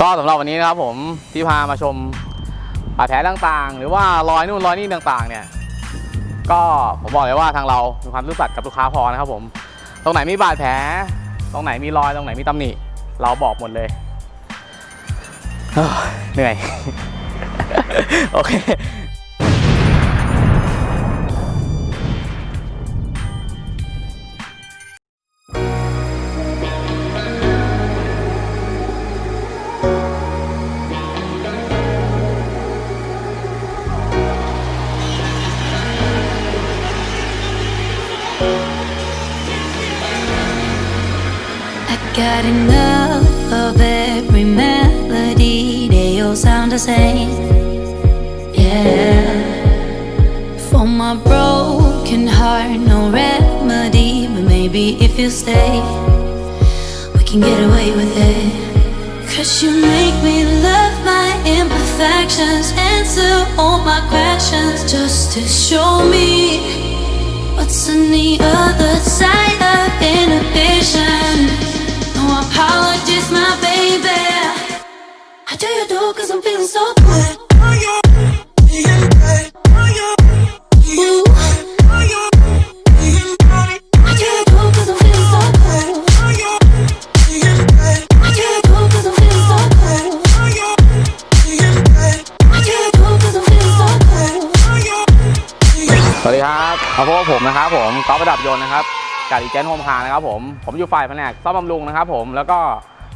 ก็สำหรับวันนี้นะครับผมที่พามาชมบาดแผลต่างๆ หรือว่ารอยนู่นรอยนี่ต่างๆ เนี่ย ก็ผมบอกเลยว่าทางเรามีความรู้สัตย์กับลูกค้าพอนะครับผม ตรงไหนมีบาดแผล ตรงไหนมีรอยตรงไหนมีตำหนิเราบอกหมดเลยเหนื่อย โอเค got enough of every melody, they all sound the same. Yeah. For my broken heart, no remedy, but maybe if you stay, we can get away with it. Cause you make me love my imperfections, answer all my questions just to show me What's on the other side of inhibition? Do you do cause I'm feeling so good. สวัสดีครับมาพบกับผมนะครับผมก๊อฟประดับยนต์นะครับจากอีเจนโฮมคาร์นะครับผม ผมอยู่ฝ่ายแผนกซ่อมบำรุงนะครับผม แล้วก็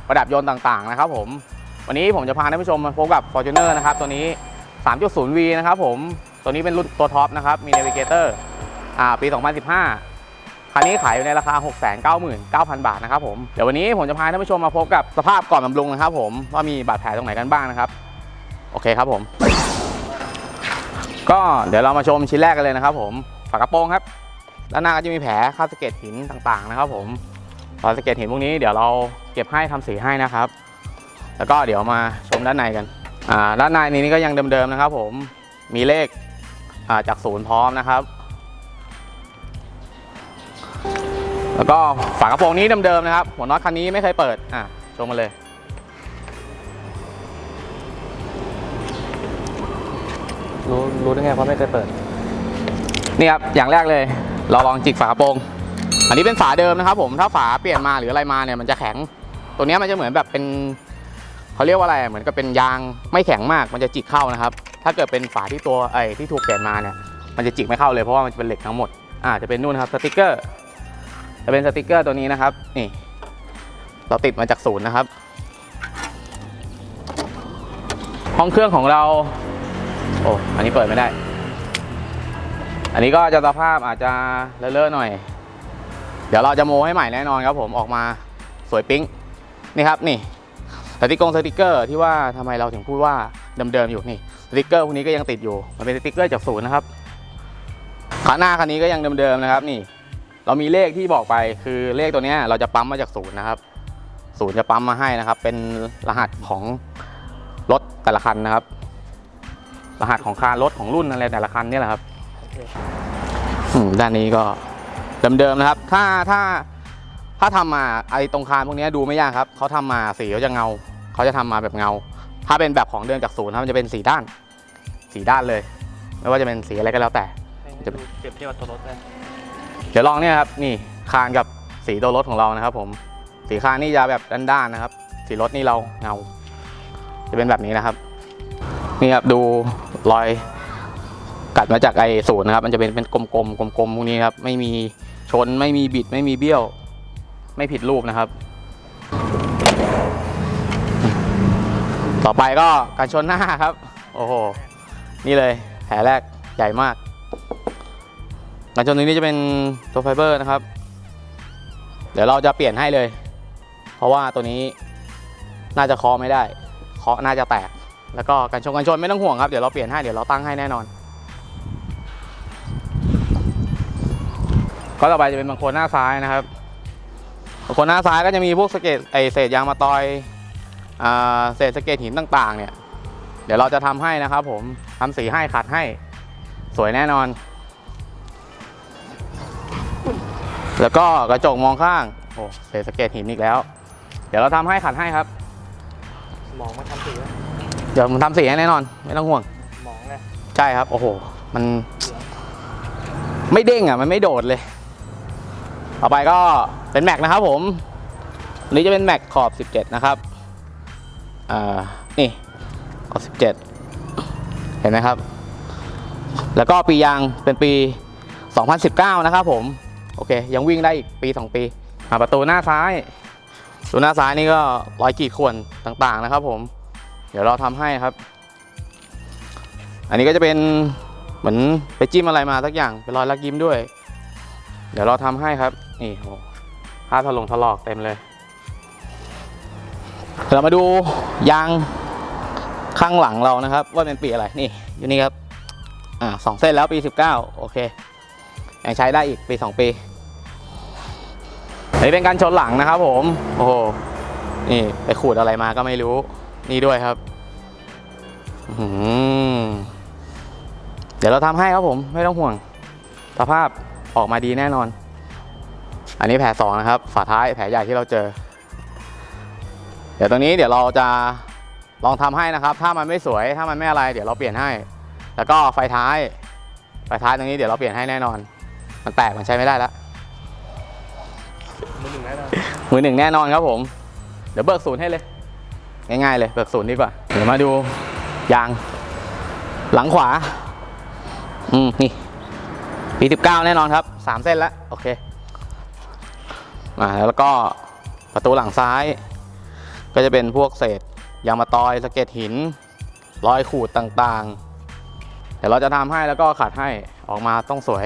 ประดับยนต์ต่างๆนะครับผม วันนี้ผมจะพาท่านผู้ชมมาพบกับ Fortuner นะครับ ตัวนี้ 3.0V นะครับผม ตัวนี้เป็นรุ่นตัวท็อปนะครับ มี Navigator อ่า ปี 2015 คันนี้ขายอยู่ในราคา 699,000 บาทนะครับผม เดี๋ยววันนี้ผมจะพาท่านผู้ชมมาพบกับสภาพก่อนบำรุงนะครับ ผม ว่ามีบาดแผลตรงไหนกันบ้างนะครับ โอเคครับผม ก็เดี๋ยวเรามาชมชิ้นแรกกันเลยนะครับ ผม ฝากระโปรงครับ ด้านหน้าก็จะมีแผลคาบสะเก็ดหินต่างๆ นะครับ ผมรอยสะเก็ดหินพวกนี้เดี๋ยวเราเก็บให้ทำสีให้นะครับ แล้วก็เดี๋ยวมาชมด้านในกันอ่าด้านในนี้ก็ยังเดิมๆนะครับ ผมมีเลขอ่าจากศูนย์พร้อมนะครับ แล้วก็ฝากระโปรงนี้เดิมๆนะครับ หัวน็อตคันนี้ไม่เคยเปิดอะชมมาเลยรู้รู้ได้ไงเพราะไม่เคยเปิด นี่ครับ อย่างแรกเลย เราลองจิกฝากระโปรง อันนี้เป็นฝาเดิมนะครับผม ถ้าฝาเปลี่ยนมาหรืออะไรมาเนี่ยมันจะแข็ง ตัวเนี้ยมันจะเหมือนแบบเป็น เขาเรียกว่าอะไรเหมือนกับเป็นยางไม่แข็งมากมันจะจิกเข้านะครับ ถ้าเกิดเป็นฝาที่ตัวไอ้ที่ถูกเปลี่ยนมาเนี่ยมันจะจิกไม่เข้าเลยเพราะว่ามันจะเป็นเหล็กทั้งหมดอ่าจะเป็นนู่นครับสติกเกอร์จะเป็นสติกเกอร์ตัวนี้นะครับนี่เราติดมาจากศูนย์นะครับ ห้องเครื่องของเราโอ้อันนี้เปิดไม่ได้ อันนี้ก็จะสภาพอาจจะเลอะๆหน่อย เดี๋ยวเราจะโมให้ใหม่แน่นอนครับผมออกมาสวยปิ๊งนี่ครับนี่ สติกเกอร์สติกเกอร์ที่ว่าทำไมเราถึงพูดว่าเดิมๆอยู่นี่สติกเกอร์พวกนี้ก็ยังติดอยู่ มันเป็นสติกเกอร์จากศูนย์นะครับขาหน้าคันนี้ก็ยังเดิมๆนะครับ นี่ เรามีเลขที่บอกไปคือเลขตัวนี้เราจะปั๊มมาจากศูนย์นะครับศูนย์จะปั๊มมาให้นะครับ เป็นรหัสของรถแต่ละคันนะครับ รหัสของคารรถของรุ่นอะไรแต่ละคันนี่แหละครับด้านนี้ก็เดิมๆนะครับ ถ้าถ้าถ้าทำมาไอ้ตรงคานพวกนี้ดูไม่ยากครับเขาทำมาสีเขาจะเงา เขาจะทำมาแบบเงา ถ้าเป็นแบบของเดิมจากศูนย์ครับมันจะเป็นสีด้านสีด้านเลย ไม่ว่าจะเป็นสีอะไรก็แล้วแต่จะดูเปรียบเทียบกับตัวรถเลยเดี๋ยวลองเนี่ยครับนี่คานกับสีตัวรถของเรานะครับ ผมสีคานนี่จะแบบด้านๆนะครับ สีรถนี่เราเงา จะเป็นแบบนี้นะครับ นี่ครับดูรอยกัดมาจากไอ้ศูนย์นะครับ มันจะเป็นเป็นกลมๆกลมๆพวกนี้ครับ ไม่มีชนไม่มีบิดไม่มีเบี้ยว ไม่ผิดรูปนะครับ ต่อไปก็การชนหน้าครับ โอ้โห นี่เลยแผลแรกใหญ่มากการชนตรงนี้จะเป็นตัวไฟเบอร์นะครับ เดี๋ยวเราจะเปลี่ยนให้เลย เพราะว่าตัวนี้น่าจะเคาะไม่ได้ เคาะน่าจะแตก แล้วก็การชนกันชนไม่ต้องห่วงครับ เดี๋ยวเราเปลี่ยนให้ เดี๋ยวเราตั้งให้แน่นอน ก็ต่อไปจะเป็นบางโคนหน้าซ้ายนะครับบางโคนหน้าซ้ายก็จะมีพวกสะเก็ดไอเศษยางมาตอยอ่า เศษสะเก็ดหินต่างๆ เนี่ย เดี๋ยวเราจะทำให้นะครับ ผมทำสีให้ขัดให้สวยแน่นอน แล้วก็กระจกมองข้างโอ้เศษสะเก็ดหินอีกแล้ว เดี๋ยวเราทำให้ขัดให้ครับสหมองมาทำสีแล้วเดี๋ยวผมทำสีให้แน่นอน ไม่ต้องห่วงหมองไงใช่ครับ โอ้โห มัน ไม่เด้งอะ มันไม่โดดเลย ต่อไปก็เป็นแม็กนะครับผมอันนี้จะเป็นแม็กขอบ 17 นะครับ อ่านี่ขอบ17 เห็นไหมครับ แล้วก็ปียางเป็นปี 2019 นะครับผม โอเค ยังวิ่งได้อีกปี 2 ปีอ่าประตูหน้าซ้ายประตูหน้าซ้ายนี่ก็รอยขีดข่วนต่าง ๆ นะครับผม เดี๋ยวเราทำให้ครับ อันนี้ก็จะเป็นเหมือนไปจิ้มอะไรมาสักอย่างเป็นรอยลักยิ้มด้วย เดี๋ยวเราทำให้ครับ นี่โหผ้าถลงถลอกเต็มเลย เรามาดูยางข้างหลังเรานะครับ ว่าเป็นปีอะไรนี่อยู่นี่ครับอ่าสองเส้นแล้วปี 19 โอเคยังใช้ได้อีกปี 2 ปีอันนี้เป็นการชนหลังนะครับผม โอ้โหนี่ไปขูดอะไรมาก็ไม่รู้ นี่ด้วยครับเดี๋ยวเราทำให้ครับผม ไม่ต้องห่วง สภาพออกมาดีแน่นอน อันนี้แผลสองนะครับ ฝาท้ายแผลใหญ่ที่เราเจอ เดี๋ยวตรงนี้เดี๋ยวเราจะลองทำให้นะครับ ถ้ามันไม่สวยถ้ามันไม่อะไร เดี๋ยวเราเปลี่ยนให้ แล้วก็ไฟท้าย ไฟท้ายตรงนี้เดี๋ยวเราเปลี่ยนให้แน่นอน มันแตกมันใช้ไม่ได้แล้วมือหนึ่งแน่นอนมือหนึ่งแน่นอนครับผม เดี๋ยวเบิกศูนย์ให้เลยง่ายๆเลยเบิกศูนย์ดีกว่าเดี๋ยวมาดูยาง หลังขวา อืมนี่ปีสิบเก้าแน่นอนครับสามเส้นแล้วโอเคมาแล้วก็ประตูหลังซ้าย ก็จะเป็นพวกเศษยางมะตอยสะเก็ดหิน รอยขูดต่างๆ เดี๋ยวเราจะทำให้แล้วก็ขัดให้ออกมาต้องสวย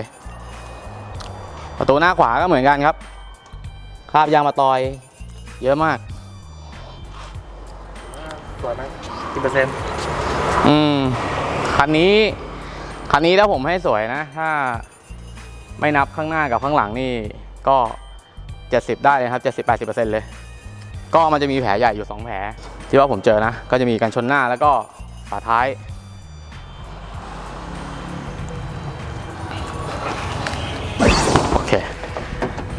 ประตูหน้าขวาก็เหมือนกันครับคราบยางมะตอยเยอะมาก สวยไหมกี่เปอร์เซ็นต์อืมคันนี้คันนี้ถ้าผมให้สวยนะ ถ้าไม่นับข้างหน้ากับข้างหลังนี่ก็ 70 ได้เลยครับ 70-80%เลย ก็มันจะมีแผลใหญ่อยู่ 2 แผล ที่ว่าผมเจอนะ ก็จะมีกันชนหน้าแล้วก็ฝาท้าย โอเค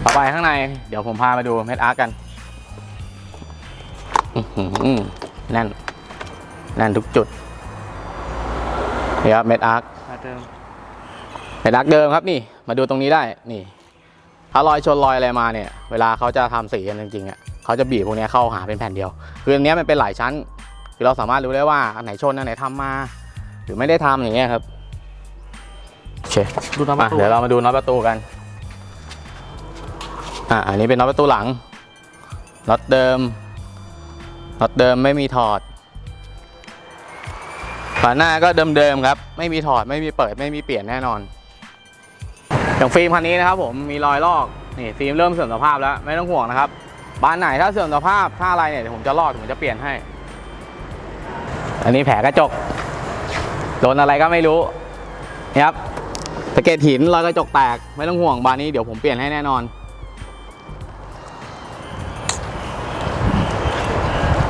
ต่อไปข้างในเดี๋ยวผมพามาดูเม็ดอาร์กันแน่น แน่นทุกจุดนี่ครับเม็ดอาร์คเติมเม็ดอาร์คเดิมครับนี่ มาดูตรงนี้ได้นี่ถ้ารอยชนรอยอะไรมาเนี่ย เวลาเขาจะทำสีกันจริงๆอะ เขาจะบีบพวกเนี้ยเข้าหาเป็นแผ่นเดียว คืออันเนี้ยมันเป็นหลายชั้น คือเราสามารถรู้ได้ว่าอันไหนชนอันไหนทำมา หรือไม่ได้ทำอย่างเงี้ยครับโอเคดูน้ำปมาระตูเดี๋ยวเรามาดูน็อตประตูกันอ่าอันนี้เป็นน็อตประตูหลังน็อตเดิมน็อตเดิมไม่มีถอดฝาหน้าก็เดิมๆครับ ไม่มีถอดไม่มีเปิดไม่มีเปลี่ยนแน่นอน อย่างฟิล์มคันนี้นะครับผมมีรอยลอกนี่ฟิล์มเริ่มเสื่อมสภาพแล้ว ไม่ต้องห่วงนะครับ บานไหนถ้าเสื่อมสภาพถ้าอะไรเนี่ยเดี๋ยวผมจะลอกผมจะเปลี่ยนให้ อันนี้แผลกระจกโดนอะไรก็ไม่รู้นี่ครับสะเก็ดหินรอยกระจกแตกไม่ต้องห่วงบานนี้เดี๋ยวผมเปลี่ยนให้แน่นอน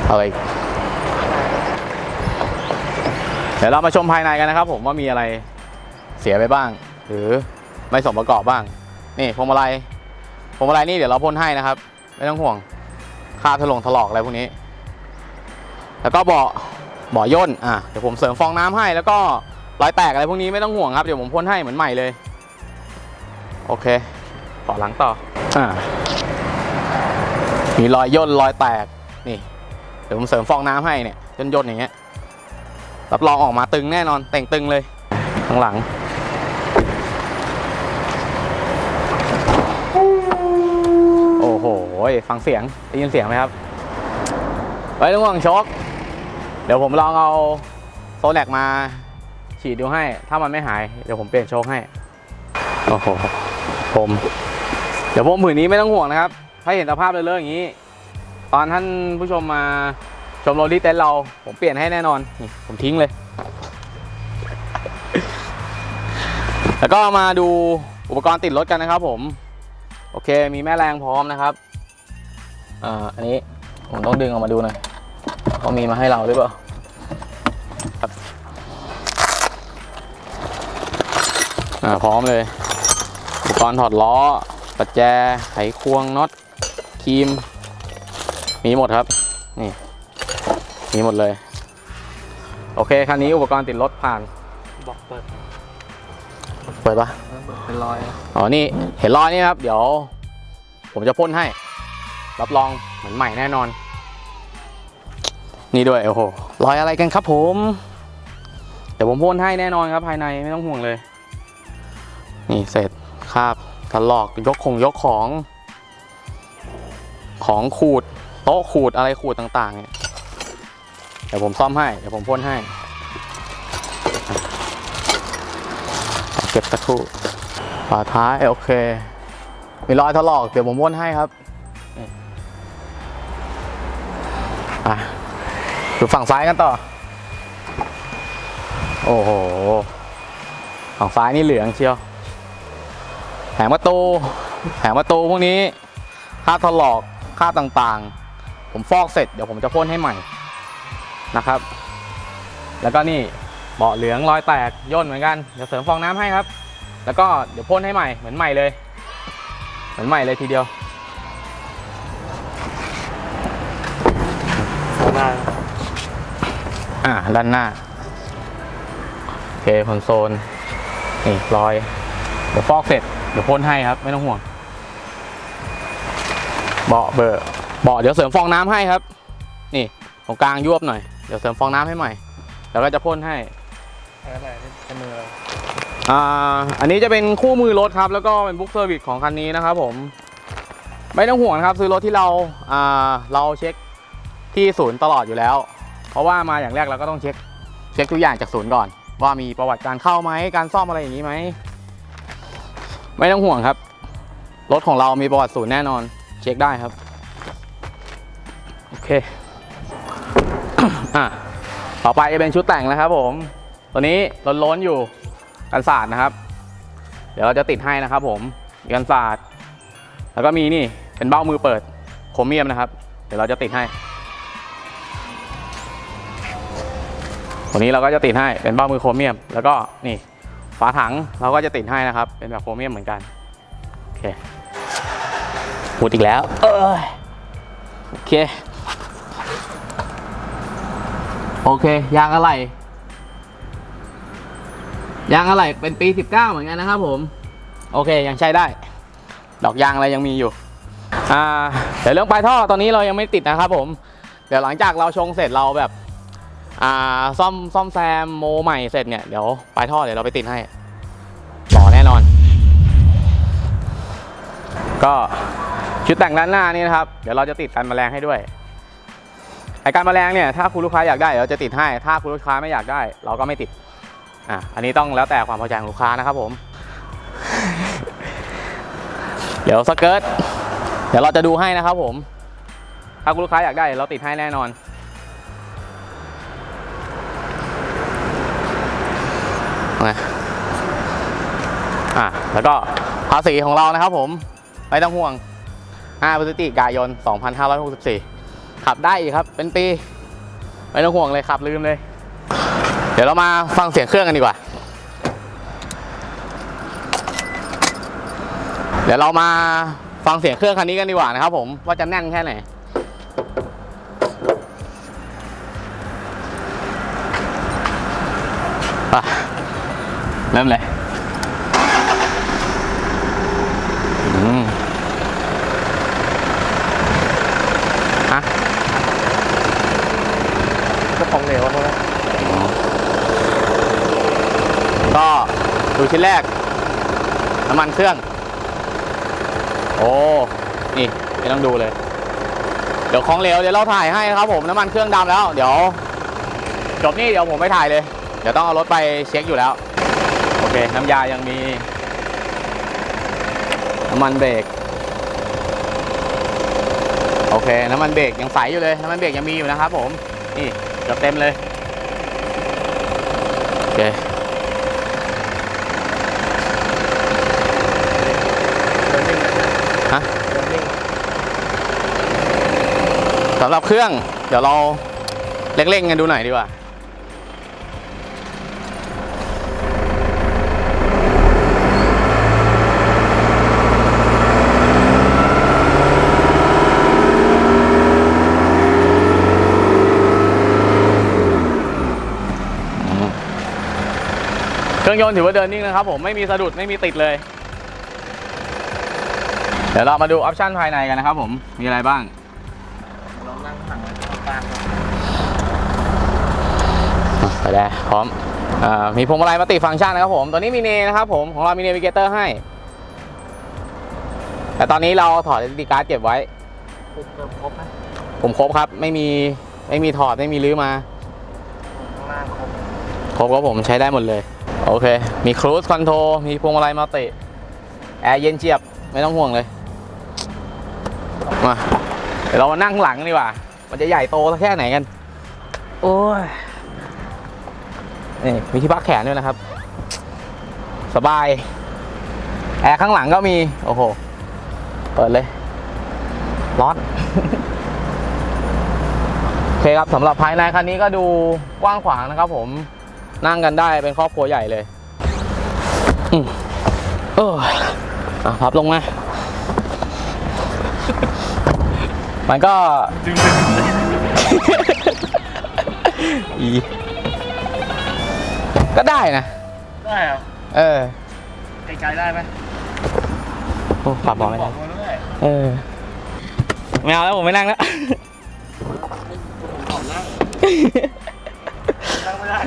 เอาอีกเดี๋ยวเรามาชมภายในกันนะครับ ผมว่ามีอะไรเสียไปบ้าง หรือไม่สมประกอบบ้าง นี่พวงมาลัยพวงมาลัยนี่เดี๋ยวเราพ่นให้นะครับ ไม่ต้องห่วงคราถลงถลอกอะไรพวกนี้ แล้วก็เบาะเบาะย่นอะเดี๋ยวผมเสริมฟองน้ำให้ แล้วก็รอยแตกอะไรพวกนี้ไม่ต้องห่วงครับเดี๋ยวผมพ่นให้เหมือนใหม่เลย โอเคต่อหลังต่ออ่ามีรอยย่นรอยแตกนี่ เดี๋ยวผมเสริมฟองน้ำให้เนี่ยย่นย่นอย่างเงี้ยรับรองออกมาตึงแน่นอนแต่งตึงเลยข้างหลัง โอ้โห ฟังเสียงได้ยินเสียงไหมครับไว้ต้องห่วงโชคเดี๋ยวผมลองเอาโซแลกมาฉีดดูให้ ถ้ามันไม่หาย เดี๋ยวผมเปลี่ยนโชคให้ โอ้โห ผม เดี๋ยวผมผืนนี้ไม่ต้องห่วงนะครับ ถ้าเห็นสภาพเลอะๆอย่างนี้ ตอนท่านผู้ชมมาชมรถที่เต็นท์เรา ผมเปลี่ยนให้แน่นอน นี่ ผมทิ้งเลย แล้วก็มาดูอุปกรณ์ติดรถกันนะครับผม โอเค มีแม่แรงพร้อมนะครับอ่าอันนี้ผมต้องดึงออกมาดูหน่อยเขามีมาให้เราหรือเปล่าอ่าพร้อมเลย อุปกรณ์ถอดล้อ ปัจแจ ไขควงน็อตครีม มีหมดครับ นี่ มีหมดเลย โอเค คันนี้อุปกรณ์ติดรถผ่านบอกเปิด เปิดปะ เป็นรอยอ๋อนี่เห็นรอยนี่ครับ เดี๋ยว ผมจะพ่นให้ รับรองเหมือนใหม่แน่นอน นี่ด้วยโอ้โหรอยอะไรกันครับผม เดี๋ยวผมพ่นให้แน่นอนครับภายในไม่ต้องห่วงเลย นี่เสร็จคราบถลอกยกของยกของ ของขูดโต๊ะขูดอะไรขูดต่างๆเนี่ยเดี๋ยวผมซ่อมให้ เดี๋ยวผมพ่นให้อะ เก็บสักครู่ฝาท้ายโอเค มีรอยถลอก เดี๋ยวผมวนให้ครับอะดูฝั่งซ้ายกันต่อ โอ้โห ฝั่งซ้ายนี่เหลืองเชียวแผงประตูแผงประตูพวกนี้ ค่าถลอกค่าต่างๆ ผมฟอกเสร็จเดี๋ยวผมจะพ่นให้ใหม่นะครับ แล้วก็นี่ เบาะเหลืองรอยแตกย่นเหมือนกันเดี๋ยวเสริมฟองน้ำให้ครับ แล้วก็เดี๋ยวพ่นให้ใหม่เหมือนใหม่เลย เหมือนใหม่เลยทีเดียวข้างหน้าอ่าด้านหน้าโอเคคอนโซลนี่รอยเดี๋ยวฟอกเสร็จเดี๋ยวพ่นให้ครับ ไม่ต้องห่วง เบาะเบอร์เบาะเดี๋ยวเสริมฟองน้ำให้ครับ นี่ตรงกลางยวบหน่อยเดี๋ยวเสริมฟองน้ำให้ใหม่แล้วก็จะพ่นให้ อ่าอันนี้จะเป็นคู่มือรถครับ แล้วก็เป็นบุ๊กเซอร์วิสของคันนี้นะครับผม ไม่ต้องห่วงนะครับซื้อรถที่เราอ่าเราเช็คที่ศูนย์ตลอดอยู่แล้ว เพราะว่ามาอย่างแรกเราก็ต้องเช็คเช็คทุกอย่างจากศูนย์ก่อน ว่ามีประวัติการเข้าไหมการซ่อมอะไรอย่างนี้ไหมไม่ต้องห่วงครับ รถของเรามีประวัติศูนย์แน่นอน เช็คได้ครับโอเคอะต่อไปจะเป็นชุดแต่งนะครับผม ตัวนี้ล้นๆอยู่กันศาสตร์นะครับ เดี๋ยวเราจะติดให้นะครับ ผมกันศาสตร์แล้วก็มีนี่เป็นเบ้ามือเปิดโครเมียมนะครับ เดี๋ยวเราจะติดให้ตัวนี้เราก็จะติดให้เป็นเบ้ามือโครเมียม แล้วก็นี่ฝาถังเราก็จะติดให้นะครับ เป็นแบบโครเมียมเหมือนกันโอเคพูดอีกแล้วเออโอเค โอเคยางอะไร ยางอะไหล่เป็นปี 19 เหมือนกันนะครับผม โอเคยังใช้ได้ ดอกยางอะไรยังมีอยู่อ่าเดี๋ยวเรื่องปลายท่อตอนนี้เรายังไม่ติดนะครับผม เดี๋ยวหลังจากเราชงเสร็จเราแบบอ่าซ่อมซ่อมแซมโมใหม่เสร็จเนี่ยเดี๋ยวปลายท่อเดี๋ยวเราไปติดให้หล่อแน่นอน ก็ชุดแต่งด้านหน้านี่นะครับ เดี๋ยวเราจะติดกันแมลงให้ด้วยไอการแมลงเนี่ยถ้าคุณลูกค้าอยากได้เราจะติดให้ ถ้าคุณลูกค้าไม่อยากได้ เราก็ไม่ติด อะอันนี้ต้องแล้วแต่ความพอใจของลูกค้านะครับผม เดี๋ยวสเกิร์ตเดี๋ยวเราจะดูให้นะครับผม ถ้าคุณลูกค้าอยากได้เดี๋ยวเราติดให้แน่นอนไงอะแล้วก็ภาษีของเรานะครับผม ไม่ต้องห่วง 5พฤศจิกายน 2564 ขับได้อีกครับ เป็นปี ไม่ต้องห่วงเลยขับลืมเลย เดี๋ยวเรามาฟังเสียงเครื่องกันดีกว่า เดี๋ยวเรามาฟังเสียงเครื่องคันนี้กันดีกว่านะครับผมว่าจะแน่นแค่ไหนไปเริ่มเลยอืมฮะ ก็ของเหลวเขานะ ก็ ดูชิ้นแรก น้ำมันเครื่อง โอ้นี่ไม่ต้องดูเลย เดี๋ยวของเหลวเดี๋ยวเราถ่ายให้นะครับผมน้ำมันเครื่องดำแล้ว เดี๋ยวจบนี่เดี๋ยวผมไม่ถ่ายเลย เดี๋ยวต้องเอารถไปเช็คอยู่แล้ว โอเค น้ำยายังมีน้ำมันเบรกโอเค น้ำมันเบรกยังใสอยู่เลย น้ำมันเบรกยังมีอยู่นะครับผม นี่เกือบเต็มเลย โอเค สำหรับเครื่อง เดี๋ยวเราเล่งๆกันดูหน่อยดีกว่าเครื่องยนต์ถือว่าเดินนิ่งนะครับผมไม่มีสะดุดไม่มีติดเลย เดี๋ยวเรามาดูออปชันภายในกันนะครับผมมีอะไรบ้าง ลองนั่งหันกลาไปแล้พร้อมอมีพวงมาลัยมัลติฟังก์ชันนะครับผมตัวนี้มีเนนะครับผมของเรามีเนวิเกเตอร์ให้ แต่ตอนนี้เราถอด SD card เก็บไว้ครบเติมครบไหมผมครบครับ ไม่มีไม่มีถอดไม่มีรื้อมาครบครับผมใช้ได้หมดเลย โอเค มีครู i คอนโทรมีพวงมาลัยมัลติแอร์เย็นเจียบ ไม่ต้องห่วงเลย มา ดี๋ยวเรามานั่งข้างหลังกันดีกว่า มันจะใหญ่โตสักแค่ไหนกัน โอ้ย นี่มีที่พักแขนด้วยนะครับ สบาย แอร์ข้างหลังก็มี โอ้โห เปิดเลย ร้อน โอเคครับสำหรับภายในคันนี้ก็ดูกว้างขวางนะครับผม นั่งกันได้เป็นครอบครัวใหญ่เลยอืมเอออะพับลงมา มันก็ดึงอีก็ได้นะ ได้เหรอเออไกลๆได้ไหมโอ้ปรับบอกไม่ได้บอกมาด้วยเออไม่เอาแล้วผมไม่นั่งแล้ว ผมขอนั่งนั่งไม่ได้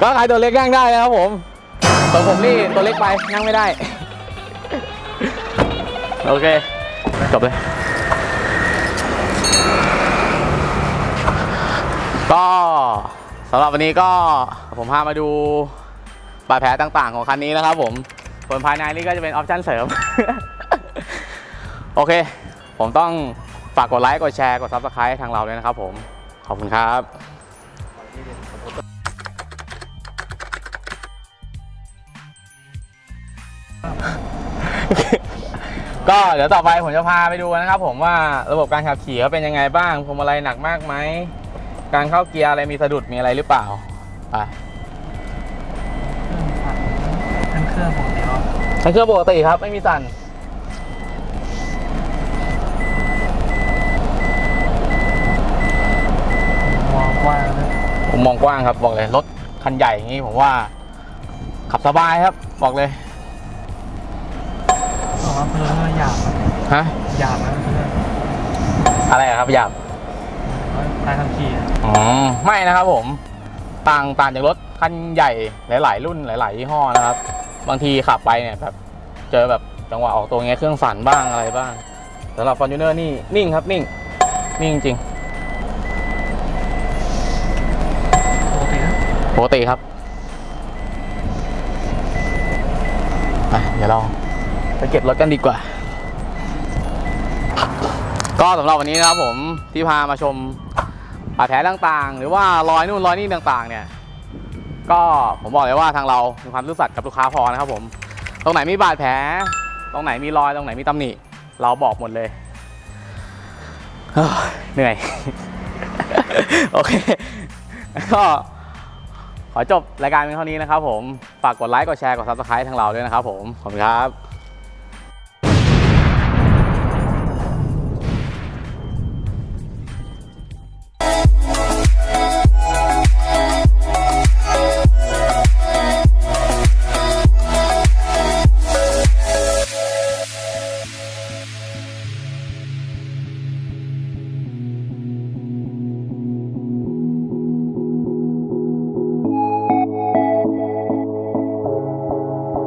ก็ใครตัวเล็กนั่งได้นะครับผมส่วนผมนี่ตัวเล็กไปนั่งไม่ได้ โอเค จบเลย ก็สำหรับวันนี้ก็ผมพามาดูบาดแผลต่างๆของคันนี้นะครับผมส่วนภายในนี่ก็จะเป็นออปชั่นเสริม โอเค ผมต้องฝากกดไลค์ กดแชร์ กด Subscribe ทางเราด้วยนะครับผม ขอบคุณครับ ก็เดี๋ยวต่อไปผมจะพาไปดูนะครับ ผมว่าระบบการขับขี่เขาเป็นยังไงบ้างพวงมาลัยหนักมากไหมการเข้าเกียร์อะไรมีสะดุดมีอะไรหรือเปล่าไปทั้งเครื่องปกติแล้วใช้เครื่องปกติครับ ไม่มีสั่นมองกว้างนะผมมองกว้างครับบอกเลยรถคันใหญ่อย่างนี้ผมว่า ขับสบายครับ บอกเลย อกว่าเพื่อนก็หยาบนะฮะหยาบนะเพื่อนอะไรอะครับหยาบทางขับขี่อะอ๋อไม่นะครับผมต่างต่างจากรถคันใหญ่หลาย ๆ รุ่นหลาย ๆ ยี่ห้อนะครับ บางทีขับไปเนี่ยแบบเจอแบบจังหวะออกตัวเงี้ยเครื่องสั่นบ้างอะไรบ้างสำหรับ f o r t u n e r นี่นิ่งครับนิ่งนิ่งจริงปกตินะปกติครับอะเดี๋ยวเรา ไปเก็บรถกันดีกว่า ก็สำหรับวันนี้นะครับผมที่พามาชมบาดแผลต่างๆ หรือว่ารอยนู่นรอยนี่ต่างๆ เนี่ย ก็ผมบอกเลยว่าทางเรามีความรู้สัตย์กับลูกค้าพอนะครับผม ตรงไหนมีบาดแผล ตรงไหนมีรอยตรงไหนมีตำหนิเราบอกหมดเลยเหนื่อย โอเคก็ขอจบรายการเป็นเท่านี้นะครับผม ฝากกดไลค์ กดแชร์ กด subscribe ทางเราด้วยนะครับผม ขอบคุณครับ